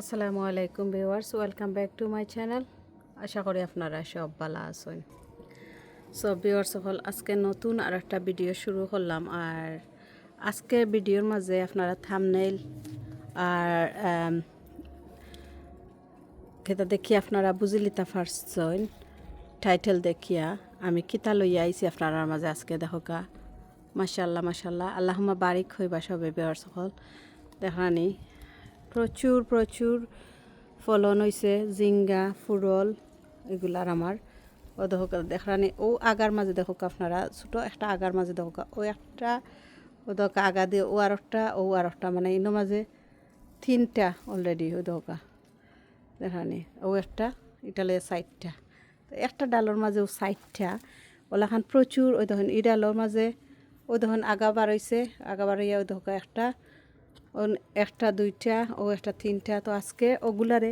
আসসালামু আলাইকুম viewers, welcome back to my channel. আশা করি আপনারা সব ভালো আছেন। সব ভিউয়ার্স সকল আজকে নতুন আর একটা ভিডিও শুরু করলাম। আর আজকে ভিডিওর মাঝে আপনারা থামনেইল আর খেতা দেখি আপনারা বুঝি লিতা পারছেন টাইটেল দেখিয়া আমি কিতা লইয়া আইছি আপনার মাঝে আজকে দেখোকা মাশাল্লাহ মাশাল্লাহ আল্লাহমা বারিক হইবা সবে বেয়ার সকল দেখানি প্রচুর প্রচুর ফলন হয়েছে জিঙ্গা, ফুরল, এগুলার আমার। ও দেখোকা দেখানি ও আগার মাঝে দেখো আপনারা, ছোটো একটা আগার মাঝে দেখোকা ও একটা, ও দেখোকা আগা দিয়ে ও আর একটা, ও আর একটা মানে ইনো মাঝে তিনটা অলরেডি ও দেখোকা দেখানি ও একটা, এটা লয়ে সাইডটা একটা ডালের মাঝে ও সাইডটা ওলাখান প্রচুর ওই দেখুন ই ডালের মাঝে ওই দেখুন আগা বাড়াইছে আগা বাড়াইয়া ওই দেখো একটা ও একটা, দুইটা, ও একটা, তিনটা। তো আজকে ওগুলারে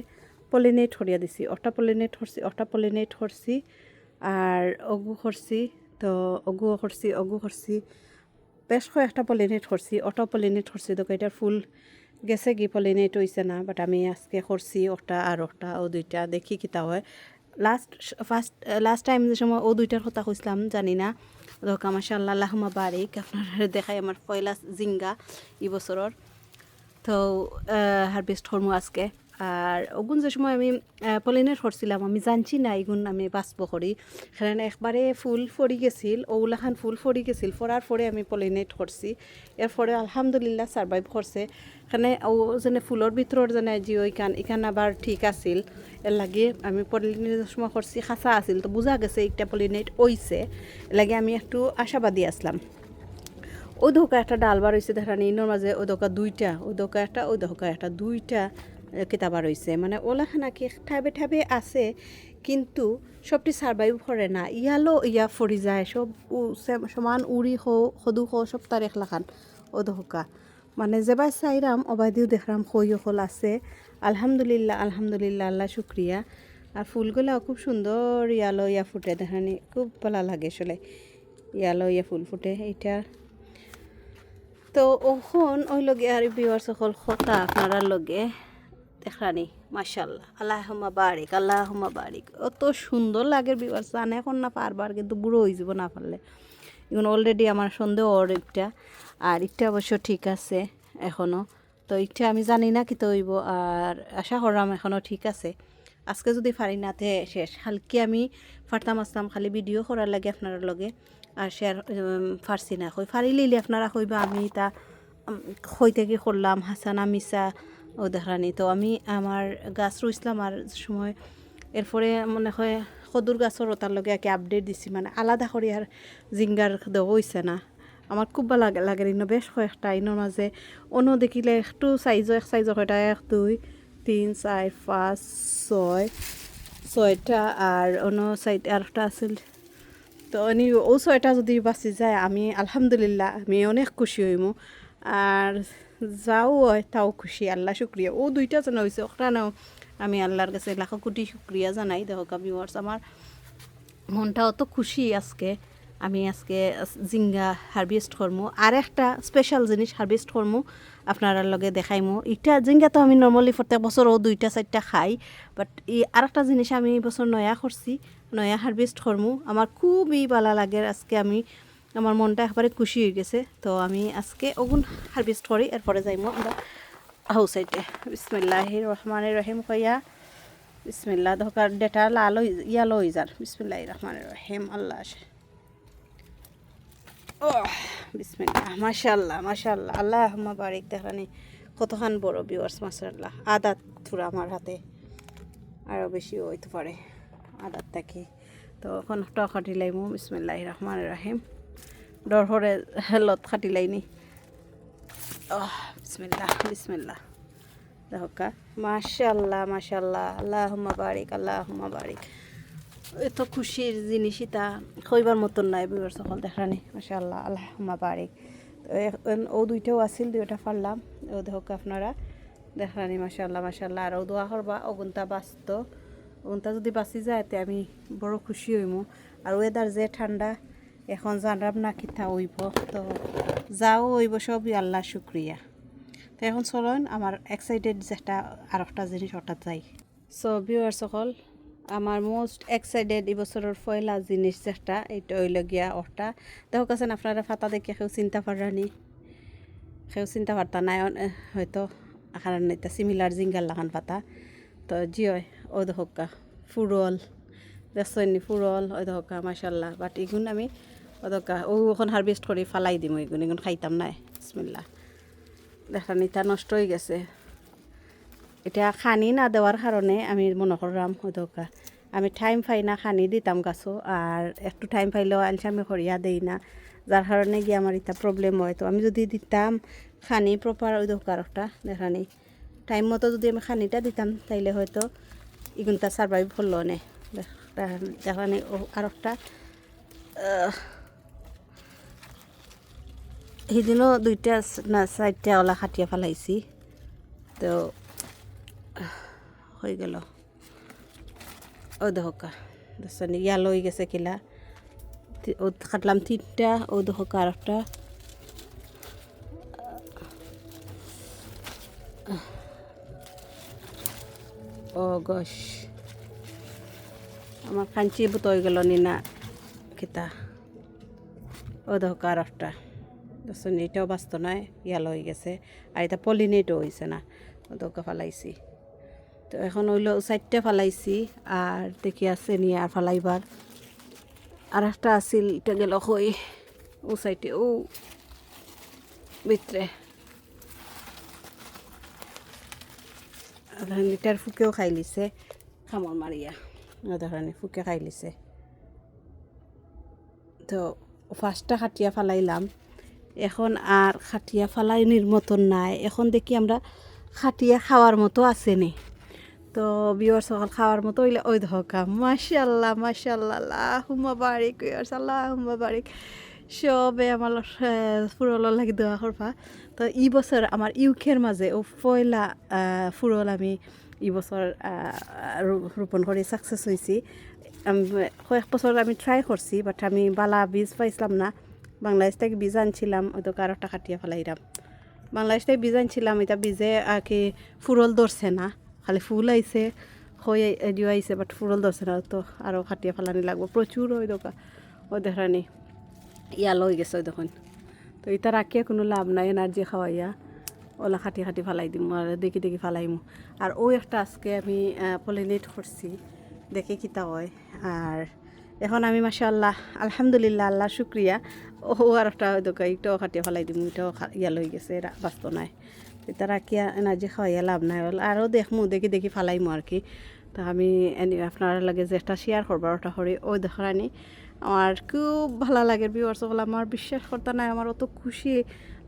পলিনেট হরিয়া দিছি। ওটা পলিনেট হরছি, ওটা পলিনেট হরছি, আর অগু হরছি, তো অগু হরছি অগু হরছি। বেশ কয়েকটা পলিনেট হরছি অটো পলিনেট হরছি। তো এটার ফুল গেছে কি পলিনেট হইছে না বাট আমি আজকে করছি ওটা আর ওটা, ও দুইটা। দেখি কিতা হয়। লাস্ট ফার্স্ট লাস্ট টাইম যে সময় ও দুইটার কথা কইছিলাম, জানি না। দোকা মাশাল্লাহ আল্লাহমা বারিক। আপনারা দেখাই আমার পয়লা জিঙ্গা ই বছরের। তো হারভেস্ট হরমো আজকে। আর ওগুন যে সময় আমি পলিনেট করছিলাম আমি জানছি না এগুন আমি বাঁচব করি। সেখানে একবারে ফুল ফরি গেছিল, ওগুলাখান ফুল ফরি গেছিল, ফরার পরে আমি পলিনেট করছি এরপরে আলহামদুলিল্লাহ সার্ভাইভ করছে। এখানে ও যেনে ফুলের ভিতরের যেনে যে ওইখান, এখান আবার ঠিক আছিল। এর লাগে আমি পলিনেটের সময় করছি খাঁচা আছিল, তো বোঝা গেছে একটা পলিনেট ওইছে এর লাগে আমি একটু আশাবাদী আসলাম। ওই ধোকা একটা ডাল বার হয়েছে দেখা ইনোর মাঝে ওই ধোকা দুইটা, ওই ধোকা একটা, ওই ধোকা একটা দুইটা। কিতাবার হয়েছে মানে ওলাখানা কি ঠাবে ঠাবে আছে, কিন্তু সবটি সার্ভাইভ করে না। ইয়ালো ইয়া ফরি যায়, সব সমান উড়ি হো সদু হো সব তার একলাখান ও ধোকা মানে যেবাই চাইরাম অবাদিও দেখলাম খই হল আছে। আলহামদুলিল্লাহ আলহামদুলিল্লাহ, আল্লাহ শুক্রিয়া আর ফুলগুলাও খুব সুন্দর ইয়ালো ইয়া ফুটে, দেখানি খুব ভালো লাগে আসলে। ইয়ালো ইয়া ফুল ফুটে এটা তো ওখন ওই লগে আর বিওয়ার সকল কথা আপনারা লগে। দেখানি মাশাল্লাহ আল্লাহমা বারিক আল্লাহমা বারিক। অত সুন্দর লাগে বিওয়ার জানে এখন না পারবার, কিন্তু বুড়ো হয়ে যাব না পারলে। এখন অলরেডি আমার সন্দেহ ওর একটা, আর ইটা অবশ্য ঠিক আছে এখনও তো ইটা আমি জানি না কি হইব আর আশা করলাম এখনও ঠিক আছে। আজকে যদি ফারি নাতে শেষ। কালকে আমি ফারতাম আসতাম, খালি ভিডিও করার লাগে আপনার লগে, আর শেয়ার ফারছি না। কই ফারি লিলে আপনারা কইবা, আমি তা কই থেকে করলাম? হাসানা মিসা দেখানি তো আমি আমার গাছ রুইছিলাম আর সময় এরপরে মনে হয় সদুর গাছর ওটার লগে একে আপডেট দিছি মানে আলাদা করে আর জিঙ্গার হইছে না। আমার খুব ভালো লাগে লাগে ইনো বেশ কয়েকটা। ইনোর মাঝে অন্য দেখিলে একটু সাইজও এক সাইজও কয়টা, এক, দুই, তিন চার পাঁচ, ছয়, ছয়টা আর অন্য সাইড আর একটা আছিল। তো এনি ও ছয়টা যদি বাঁচি যায়, আমি আলহামদুলিল্লাহ, আমি অনেক খুশি হইমু আর যাও হয় তাও খুশি, আল্লাহ শুক্রিয়া। ও দুইটা যেন হয়েছে ওখানেও আমি আল্লাহর কাছে লাখো কোটি শুক্রিয়া জানাই। দেখো ভিউয়ার্স আমার মনটা অত খুশি আজকে। আমি আজকে জিঙ্গা হারভেস্ট করমু। আর একটা স্পেশাল জিনিস হারভেস্ট করমু, আপনারা লগে দেখাইমু। ইটা জিঙ্গা তো আমি নর্মালি প্রত্যেক বছর ও দুইটা, চারটা খাই বাট ই আর একটা জিনিস আমি এই বছর নয়া করছি, নয়া হারভেস্ট করমু। আমার খুবই ভালো লাগে আজকে আমি আমার মনটা একেবারে খুশি হয়ে গেছে। তো আমি আজকে ওগুন হারভেস্ট করি, এরপরে যাইমু আমরা হাউস সাইডে বিসমিল্লাহ রহমান রহিম কইয়া বিসমিল্লা ধোকার ডেটা লাল ইয়ালো হয়ে যার। বিসমিল্লাহ রহমান রহিম, আল্লাহ আসে। ও বিসমিল্লাহ মাশাল্লাহ মাশাল্লাহ আল্লাহ আহমা বারিক দেখানি। কতখান বড় বিওয়ার্স মাশাল্লাহ আদাত থুরা আমার হাতে। আরও বেশি হইতে পারে। আদাত থাকি তো এখন ট খাটি লাইমু। বিসমিল্লাহ রহমান রাহিম। ডর হেলত খাটি লাইনি। আহ বিসমিল্লাহ বিসমিল্লাহ দেখা মাশাল্লাহ মাশাল্লাহ আল্লাহ বারিক আল্লাহ বারিক। এত খুশির জিনিস এটা কইবার মতন নাই বিবার সকল দেখানি মাশাল্লাহ আল্লাহ বারিক। তো ও দুইটাও আছিল, দুইটা পারলাম ও দেখো আপনারা দেখানি মাশাল্লাহ মাশাল্লাহ আর ও দোয়া করবা অগুনটা বাঁচত। ওগুনটা যদি বাঁচি যায়, তে আমি বড় খুশি হইমু। আর ওয়েদার যে ঠান্ডা এখন জানরাম না কিতা হইব? তো যাও হইব সবই আল্লাহ শুক্রিয়া। তো এখন চলুন, আমার এক্সাইটেড যেটা আর একটা জিনিস হঠাৎ যাই। সো ভিউয়ার সকল, আমার মোস্ট এক্সাইটেড এবছরের পয়লা জিনিস যেটা এইটা হইল গিয়া ওটা দেখো কাছেন, আপনারা ফাতা দেখে কেউ চিন্তা পারানি কেউ চিন্তা পারতা নাই হয়তো কারণ এটা সিমিলার জিঙ্গার লাগান পাতা। তো জি হয় ও দহকা ফুরল, দেখছেন ফুরল? ও দহকা মাসাল্লাহ বাট এগুন আমি ও দহকা ও এখন হারভেস্ট করে ফালাই দিম এগুন এগুন খাইতাম নাই। বিসমিল্লা দেখা নিতা নষ্ট হয়ে গেছে। এটা খানি না দেওয়ার কারণে আমি মনে করলাম হয়তো আমি টাইম পাই না খানি দিতাম গাছও আর একটু টাইম পাইলেও আলসা আমি হরিয়া দেই না। যার কারণে গিয়ে আমার এটা প্রবলেম হয়, তো আমি যদি দিতাম খানি প্রপার ওই দরকার একটা দেখানি টাইম মতো যদি আমি খানিটা দিতাম, তাইলে হয়তো ইগুনটা সার্ভাইভ হলো নে। দেখানি আর একটা সেইদিনও দুইটা না চারটা ওলা খাটিয়া ফেলাইছি তো হয়ে গেল। ও দহকা দেখছেন ইয়াল হয়ে গেছে কিলা। ও কাটলাম তিনটা ও দহকা আর একটা ও গস আমার খাঞ্চি বুত হয়ে গেল নিনা কিতা ও দহকা আর একটা দেখছেন এটাও বাঁচত নয় ইয়াল হয়ে গেছে। আর এটা পলিনেটও হয়েছে না ও দহকা ফালাইছি। তো এখন হইল চারটে ফালাইছি আর দেখি আছে নিয়ে আর ফালাইবার আর একটা আছিল এটা গেল হই ও সাইডে ও ভিতরে লিটার ফুকেও খাই লিছে খামর মারিয়া ধরনের ফুকে খাই লিছে। তো ফার্স্টটা খাটিয়া ফালাইলাম এখন আর খাটিয়া ফালাইনির মতন নাই। এখন দেখি আমরা খাটিয়া খাওয়ার মতো আছে নি। তো বিয়র সকাল খাওয়ার মতো হইলে ওই ধকা মাশাল্লাহ মাশাল্লাহ আল্লাহুম্মা বারিক বিয়র্স আল্লাহুম্মা বারিক। সবে আমার ফুরলৰ লাগি দোয়া করবা। তো ই বছর আমার ইউকের মাঝে ও পয়লা ফুরল আমি ই বছর রোপণ করে সাকসেস হয়েছি কয়েক বছর আমি ট্রাই করছি বাট আমি বালা বীজ পাইছিলাম না। বাংলাদেশ থেকে বীজ আনছিলাম হয়তো কারও টাকা কাটিয়া ফেলাইলাম বাংলাদেশ থেকে বীজ আনছিলাম, এটা বীজে আর কি ফুরল ধরছে না। খালি ফুল আইছে হয়ে এডিও আইছে বাট ফুরল ধরছে না, তো আরও খাটিয়া ফেলানি লাগবো। প্রচুর ওই দোকা ওই দেখানি ইয়াল হয়ে গেছে ওই দেখুন তো এটা রাখিয়া কোনো লাভ নাই, এনার্জি খাওয়াইয়া, ওলা খাটি খাটি ফালাই দিম, আর দেখি দেখি ফালাইমু। আর ওই একটা আজকে আমি পলিনেট করছি, দেখে কিতা হয়। আর এখন আমি, মাশাআল্লাহ, আলহামদুলিল্লাহ, আল্লাহ শুক্রিয়া। ও আর একটা দোকান এটাও খাটিয়া ফালাই দিম এটাও খা- ইয়াল হয়ে গেছে বাস্ত নাই। এটা রাখিয়া এনার্জি খাওয়াইয়া লাভ নাই। হল আরও দেখমু, দেখি দেখি ফালাইমু আর কি তো আমি এনে আপনার লাগে যে একটা শেয়ার করবার ওটা করে ওই দেখানি আমার খুব ভালো লাগে বিওয়ার্স বলে আমার বিশ্বাস করতে নাই আমার অত খুশি।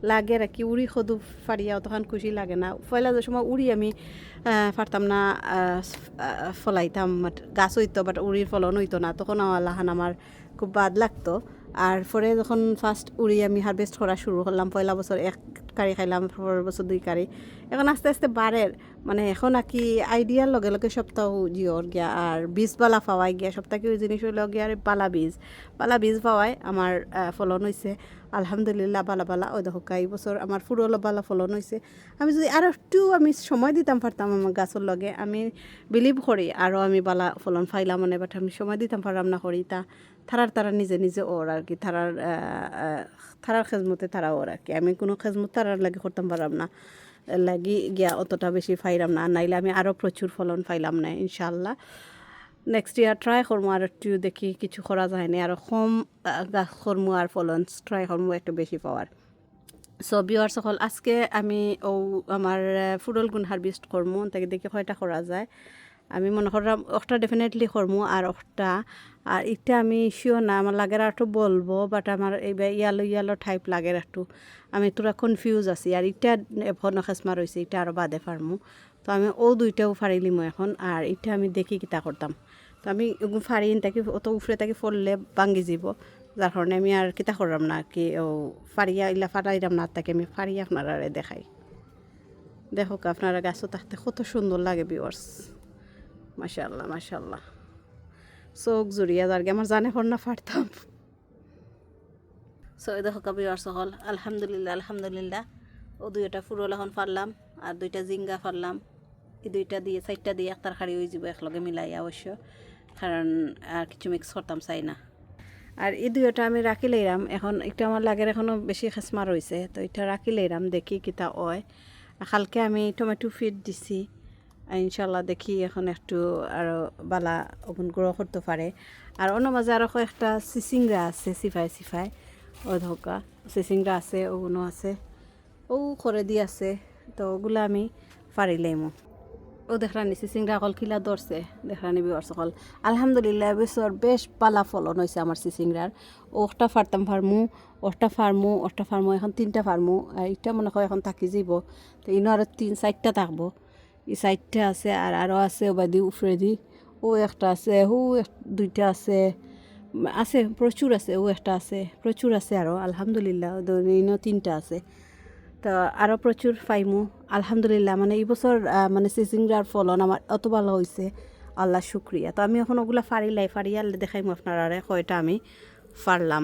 লাগে আর কি উড়ি সদু ফারিয়া অতখান খুশি লাগে না। পয়লা যে সময় উড়ি আমি আহ, পারতাম না ফলাইতাম গাছ হইতো বাট উড়ির ফলন হইতো না। তখন আমার লাহান আমার খুব বাদ লাগতো। আর পরে যখন ফার্স্ট উড়ি আমি হারভেস্ট করা শুরু করলাম পয়লা বছর এক কারি খাইলাম পরের বছর দুই কারি এখন আস্তে আস্তে বাড়ের মানে এখন আর কি আইডিয়ার লগে লগে সপ্তাহ জিওর গিয়া আর বীজ বালা পাওয়াই গিয়া সপ্তাহ ওই জিনিস হইল গিয়া আর বালা বীজ। বালা বীজ পাওয়াই আমার ফলন হয়েছে আলহামদুলিল্লাহ, বালা বালা, ওই দেখো এই বছর আমার ফুরলো বালা ফলন হয়েছে আমি যদি আরও একটু আমি সময় দিতাম, পারতাম আমার গাছের লগে। আমি বিলিভ করি আরও আমি বালা ফলন ফাইলাম মানে বাট আমি সময় দিতাম, পারলাম না করি। তা থারার তারা নিজে নিজে ওর আর কি, থারার থারার খেজমতে তারা ওর আর কি। আমি কোনো খেজমত তারার লাগে করতাম, পারলাম না। লাগি গিয়া অতটা বেশি ফাইলাম না। নাইলে আমি আরও প্রচুর ফলন ফাইলাম না ইনশাল্লাহ নেক্সট ইয়ার ট্রাই করবো আর একটু দেখি কিছু করা যায় না। আর কম আহ, গাছ করবো আর ফলন ট্রাই করবো একটু বেশি পাওয়ার সো বিওয়ার সকল আজকে আমি ও আমার ফুডল গুণ হারভেস্ট করমু তাকে দেখি কয়টা করা যায়। আমি মনে করলাম একটা ডেফিনেটলি করমু আর একটা আর এটা আমি শিওর না আমার লাগের একটু বলবো বাট আমার এইবার ইয়ালো ইয়ালো টাইপ লাগের একটু আমি তোরা কনফিউজ আছি আর এটা ভনখেসমা রয়েছে এটা আরও বাদে পারমু তো আমি ও দুইটাও ফারিলিম এখন আর এটা আমি দেখি কিতা করতাম তো আমি ফারিন তাকে অত উফরে তাকে ফললে ভাঙ্গি যাব যার কারণে আমি আর কিতা করলাম না কি, ও ফারিয়া ইলা ফাটাইলাম না, তাকে আমি ফারিয়া আপনারা দেখাই। দেখো আপনারা গাছও থাকতে কত সুন্দর লাগে বিওয়ার্স মাশাল্লাহ মাশাল্লাহ চোখ জুড়িয়া যার আমার জানে ফর না ফাটতাম সো এই দেখো বিওয়ার্স হল আলহামদুলিল্লাহ আলহামদুলিল্লাহ। ও দুইটা ফুরল এখন ফারলাম, আর দুইটা জিঙ্গা ফারলাম। এই দুইটা দিয়ে, চারটা দিয়ে এক তরকারি হয়ে যাব একলগে মিলাই অবশ্য। কারণ, আর কিছু মিক্স করতাম চাই না আর এই দুইটা আমি রাখি লইরাম। এখন একটু আমার লাগের এখনও বেশি খেসমা রয়েছে তো এটা রাখি লইরাম, দেখি কিতা আর কালকে আমি টমেটো ফিট দিছি। ইনশাল্লাহ দেখি এখন একটু আরও বালা ওগুন গ্রো করতে পারে। আর অন্য মাঝে আরও একটা সিসিংরা আছে, সিফাই সিফাই। ও ধোকা, সিসিংরা আছে ওগুলো আছে। ও করে দি আছে। তো ওগুলো আমি পারিলাইমো ও দেখরানি সিসিংরা অকল কিলা ধরছে দেখরানি বিওর সকল আলহামদুলিল্লাহ, এবছর বেশ পালা ফলন হয়েছে আমার সিসিংরার ওটা ফারতাম ফার্মু ওটা ফার্মু ওটা ফার্মু এখন তিনটা ফার্মু আর এটা মনে হয় এখন থাকি যাব তো ইনো আরও তিন চারটা থাকব। এই চারটা আছে আর আরও আছে ওবাদি উফরে দি, ও একটা আছে ও দুইটা আছে আছে, প্রচুর আছে, ও একটা আছে, প্রচুর আছে আরও আলহামদুলিল্লাহ ইনো তিনটা আছে। তো আরও প্রচুর পাইমু। আলহামদুলিল্লাহ মানে এই বছর মানে সিজিংরার ফলন আমার অত ভালো হয়েছে আল্লাহ শুক্রিয়া। তো আমি এখন ওগুলো ফারিলাই ফারিয়াল দেখাইমু আপনারা কয়টা আমি ফারলাম।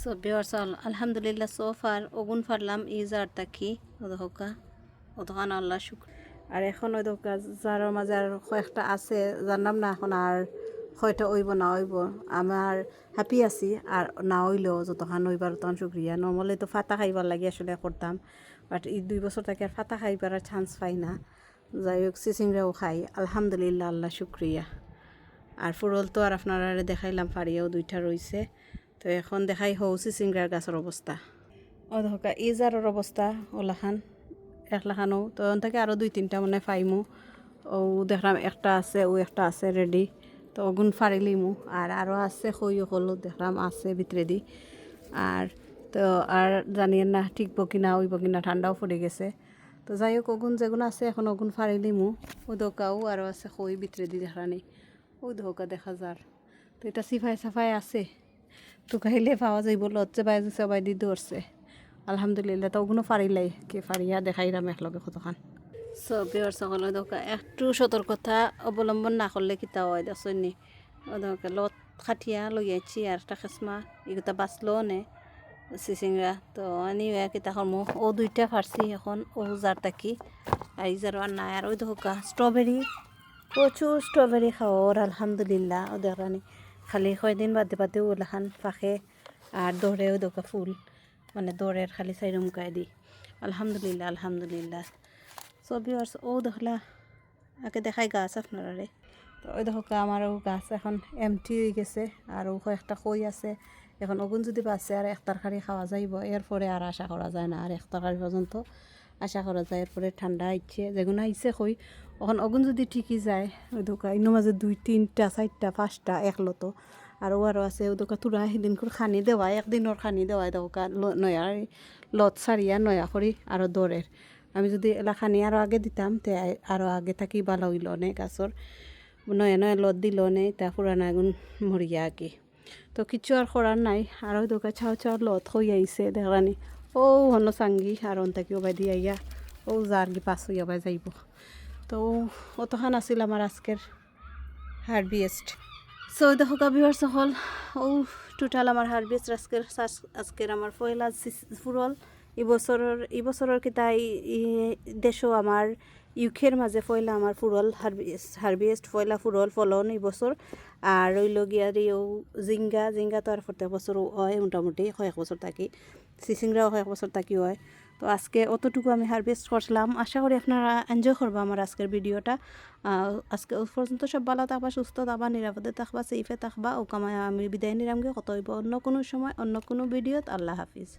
সো বিওয়ার্স আলহামদুলিল্লাহ সো ফার ওগুন ফারলাম ইজ আর তাকি ওদহকা ওদহান আল্লাহ শুক্র আর এখন ওই দোকা যার মাঝে আর কয়েকটা আছে জানলাম না এখন আর হয়তো ওইব, না ওইব। আমার হ্যাপি আছি আর না হইলেও যতখান ওইবার তখন শুক্রিয়া নর্মালি তো ফাতা খাইবার লাগে আসলে করতাম বাট এই দুই বছর থেকে আর ফাতা খাইবার আর চান্স পাই না। যাই হোক সিসিংরাও খাই। আলহামদুলিল্লাহ, আল্লাহ শুক্রিয়া আর ফুরল তো আর আপনারা দেখাইলাম ফাড়িয়াও দুইটা রইছে তো এখন দেখাই হৌসি সিংরার গাছের অবস্থা ও ধকা ইজারের অবস্থা ওলাখান, একলাখানো। তো ওখান থেকে আরও দুই তিনটা মানে ফাইমু ও দেখলাম একটা আছে ও একটা আছে রেডি তো ওগুন ফারিলিমু আর আরও আছে খই হলো দেখলাম আছে ভিতরে দি আর তো আর জানিয়েন না ঠিকব কিনা ওইব কিনা ঠান্ডাও পড়ে গেছে। তো যাই হোক ওগুন যেগুলো আছে, এখন ওগুন ফারিলিমু ও দোকাও আরও আছে খই ভিতরে দি দেখানি ওই ধোকা দেখা যার তো এটা সিফাই সাফাই আছে। তো খাইলে পাওয়া যাইব লজ্জে বাই সবাই দি ধরছে আলহামদুলিল্লাহ তো ওগুলো ফারিলাই কে ফারিয়া দেখাইলাম একলগে কতখান বিহার সকলে একটু সতর্কতা অবলম্বন না করলে কিতা হয়? দেখছনি ও দোকা লত খাটিয়া লই আইছি আর একটা খেসমা এগুলো বাঁচলো নে চিচিংরা তো আনি কিতা কর্ম? ও দুইটা ফারছি এখন, ও যার তাকি আর এই যার আর নাই, আর ওই দোকা স্ট্রবেরি প্রচুর স্ট্রবেরি খাওয়ার আলহামদুলিল্লাহ ও দেখানি খালি কয়দিন বাদে বাদে ওলাখান ফাঁকে, আর দৌড়েও দোকা ফুল মানে দৌড়ের খালি চাই রুমকায় দি আলহামদুলিল্লাহ আলহামদুলিল্লাহ। ছবি আর ও দেখলা, আগে দেখাই গাছ আপনারা তো ওই দেখো আমারও গাছ এখন এমটি হয়ে গেছে, আর ও একটা কই আছে। এখন ওগুন যদি বাঁচে, আর এক তরকারি খাওয়া যাইব, এরপরে আর আশা করা যায় না। আর এক তরকারি পর্যন্ত আশা করা যায়, এরপরে ঠান্ডা আইছে যেগুলো আইছে কই, এখন অগুন যদি ঠিকই যায়, ওই দোকা, ইনো মাঝে দুই, তিনটা, চারটা, পাঁচটা একলতো আর ও আরও আছে, ও দোকা তোরা সেদিন করে খানি দেওয়া একদিনের খানি দেওয়া দোকা নয়া লত সারিয়া নয়া করি আরও দৌড়ের। আমি যদি এলা খানি আরও আগে দিতাম, তে আরও আগে থাকি ভালো হইল নে গাছর নয় নয় লত দিল নে তা পুরানা গুণ মরিয়া আগে। তো কিছু আর করার নাই, আর ওই দোকা ছাও ছাও লত হই আইছে, দেখলানি। ও, হন চাঙ্গি, আর অন্তাকি ওবাই দিয়ে আইয়া, ও যার কি পাঁচ হইয়া বাই যাইব। তো অতখান আছিল আমার আজকের হারভেস্ট সো দেখো কাবিবার সকল ও টোটাল আমার হারভেস্ট আজকের আজকের আমার সিস- ফুরল এবছরের এবছরের কিতা দেশও আমার, ইউকের মাঝে পয়লা আমার ফুরল হারভেস্ট হারভেস্ট, পয়লা ফুরল ফলন এবছর আর রইল গিয়ার জিঙ্গা জিঙ্গা তো আর প্রত্যেক বছর হয়, মোটামুটি কয়েক বছর থাকি। সিসিংরাও কয়েক বছর থাকি হয়। তো আজকে অতটুকু আমি হারভেস্ট করছিলাম। আশা করি আপনারা এনজয় করব আমার আজকের ভিডিওটা। আজকে পর্যন্ত সব ভালো থাকবা, সুস্থ থাকবা, নিরাপদে থাকবা সেফে থাকবা। ও আমি বিদায় নিলামগে কত হইব অন্য কোনো সময়, অন্য কোনো ভিডিওত। আল্লাহ হাফিজ।